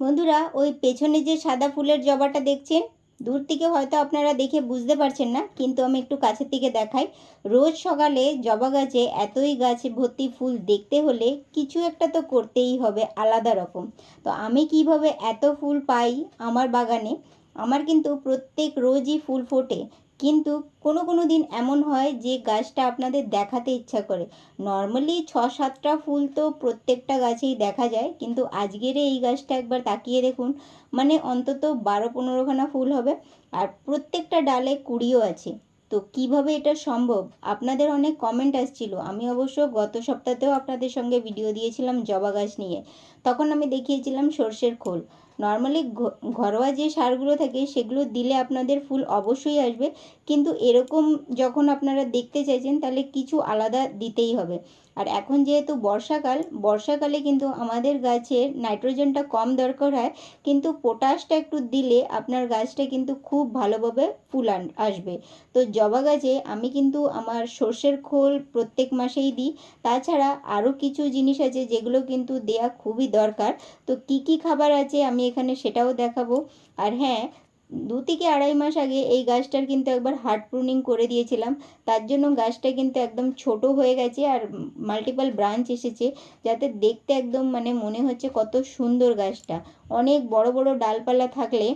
বন্ধুরা, ওই পেছনে যে সাদা ফুলের জবাটা দেখছেন, দূর থেকে হয়তো আপনারা দেখে বুঝতে পারছেন না, কিন্তু আমি একটু কাছের থেকে দেখাই। রোজ সকালে জবা গাছে এতই গাছে ভর্তি ফুল দেখতে হলে কিছু একটা তো করতেই হবে, আলাদা রকম। তো আমি কীভাবে এত ফুল পাই আমার বাগানে? আমার কিন্তু প্রত্যেক রোজই ফুল ফোটে। কিন্তু কোনো কোনো দিন এমন হয় যে গাছটা আপনাদের দেখাতে ইচ্ছা করে। নর্মালি ছ সাতটা ফুল তো প্রত্যেকটা গাছেই দেখা যায়, কিন্তু আজকের এই গাছটা একবার তাকিয়ে দেখুন। মানে অন্তত বারো পনেরোখানা ফুল হবে আর প্রত্যেকটা ডালে কুড়িও আছে। তো কীভাবে এটা সম্ভব? আপনাদের অনেক কমেন্ট আসছিল। আমি অবশ্য গত সপ্তাহতেও আপনাদের সঙ্গে ভিডিও দিয়েছিলাম জবা গাছ নিয়ে। তখন আমি দেখিয়েছিলাম সর্ষের খোল। নর্মালি ঘরোয়া যে সারগুলো থাকে সেগুলো দিলে আপনাদের ফুল অবশ্যই আসবে। কিন্তু এরকম যখন আপনারা দেখতে চাইছেন, তাহলে কিছু আলাদা দিতেই হবে। আর এখন যেহেতু বর্ষাকাল, বর্ষাকালে কিন্তু আমাদের গাছের নাইট্রোজেনটা কম দরকার হয়। কিন্তু পটাশটা একটু দিলে আপনার গাছটা কিন্তু খুব ভালোভাবে ফুল আসবে। তো জবা গাছে আমি কিন্তু আমার সর্ষের খোল প্রত্যেক মাসেই দিই। তাছাড়া আরও কিছু জিনিস আছে যেগুলো কিন্তু দেয়া খুবই দরকার। তো কি কি খাবার আছে আমি এখানে সেটাও দেখাবো। আর হ্যাঁ দু থেকে আড়াই মাস আগে এই গাছটার কিন্তু একবার হার্ড প্রুনিং করে দিয়েছিলাম। তার জন্য গাছটা কিন্তু একদম ছোট হয়ে গেছে আর মাল্টিপাল ব্রাঞ্চ এসেছে যাতে দেখতে একদম মানে মনে হচ্ছে কত সুন্দর গাছটা। অনেক বড় বড় ডালপালা থাকলে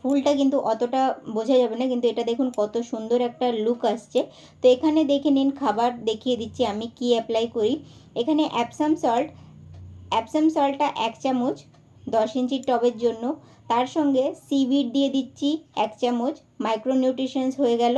ফুলটা কিন্তু অতটা বোঝা যাবে না, কিন্তু এটা দেখুন কত সুন্দর একটা লুক আসছে। তো এখানে দেখে নিন, খাবার দেখিয়ে দিচ্ছি আমি কি অ্যাপ্লাই করি। এখানে অ্যাপসাম সল্ট অ্যাপসাম সল্টটা এক চামচ দশ ইঞ্চির টবের জন্য। তার সঙ্গে সিভিড দিয়ে দিচ্ছি এক চামচ মাইক্রোনিউট্রিশনস হয়ে গেল।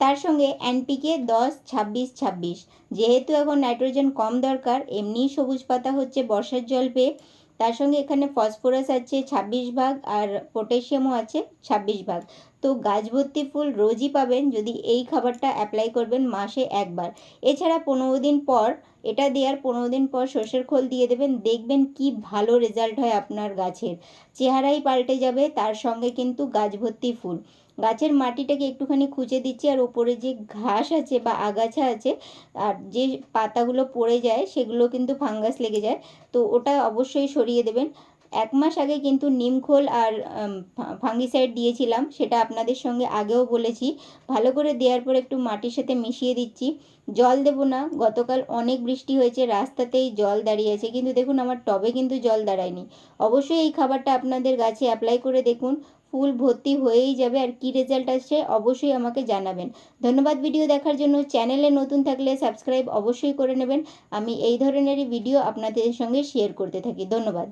তার সঙ্গে এনপিকে দশ, ছাব্বিশ ছাব্বিশ। যেহেতু এখন নাইট্রোজেন কম দরকার এমনিই সবুজ পাতা হচ্ছে বর্ষার জল পেয়ে। তার সঙ্গে এখানে ফসফরাস আছে ছাব্বিশ ভাগ আর পটাশিয়ামও আছে ছাব্বিশ ভাগ। তো গাছ ভর্তি ফুল রোজই পাবেন যদি এই খাবারটা অ্যাপ্লাই করবেন মাসে একবার। এছাড়া পনেরো দিন পর, এটা দেওয়ার পনেরো দিন পর সর্ষের খোল দিয়ে দেবেন, দেখবেন কি ভালো রেজাল্ট হয় আপনার গাছের। চেহারাই পাল্টে যাবে, তার সঙ্গে কিন্তু গাছ ভর্তি ফুল। গাছের মাটিটাকে একটুখানি খুঁজে দিচ্ছি, আর ওপরে যে ঘাস আছে বা আগাছা আছে, আর যে পাতাগুলো পড়ে যায়, সেগুলো কিন্তু ফাঙ্গাস লেগে যায়, তো ওটা অবশ্যই সরিয়ে দেবেন। এক মাস আগে কিন্তু নিমখোল আর ফাঙ্গিসাইড দিয়েছিলাম, সেটা আপনাদের সঙ্গে আগেও বলেছি। ভালো করে দেওয়ার পর একটু মাটির সাথে মিশিয়ে দিচ্ছি। জল দেবো না, গতকাল অনেক বৃষ্টি হয়েছে, রাস্তাতেই জল দাঁড়িয়ে আছে, কিন্তু দেখুন আমার টবে কিন্তু জল দাঁড়ায়নি। অবশ্যই এই খাবারটা আপনাদের গাছে অ্যাপ্লাই করে দেখুন, ফুল ভর্তি হয়েই যাবে আর কি রেজাল্ট আসছে, অবশ্যই আমাকে জানাবেন। ধন্যবাদ ভিডিও দেখার জন্য চ্যানেলে নতুন থাকলে সাবস্ক্রাইব অবশ্যই করে নেবেন। আমি এই ধরনেরই ভিডিও আপনাদের সঙ্গে শেয়ার করতে থাকি, ধন্যবাদ।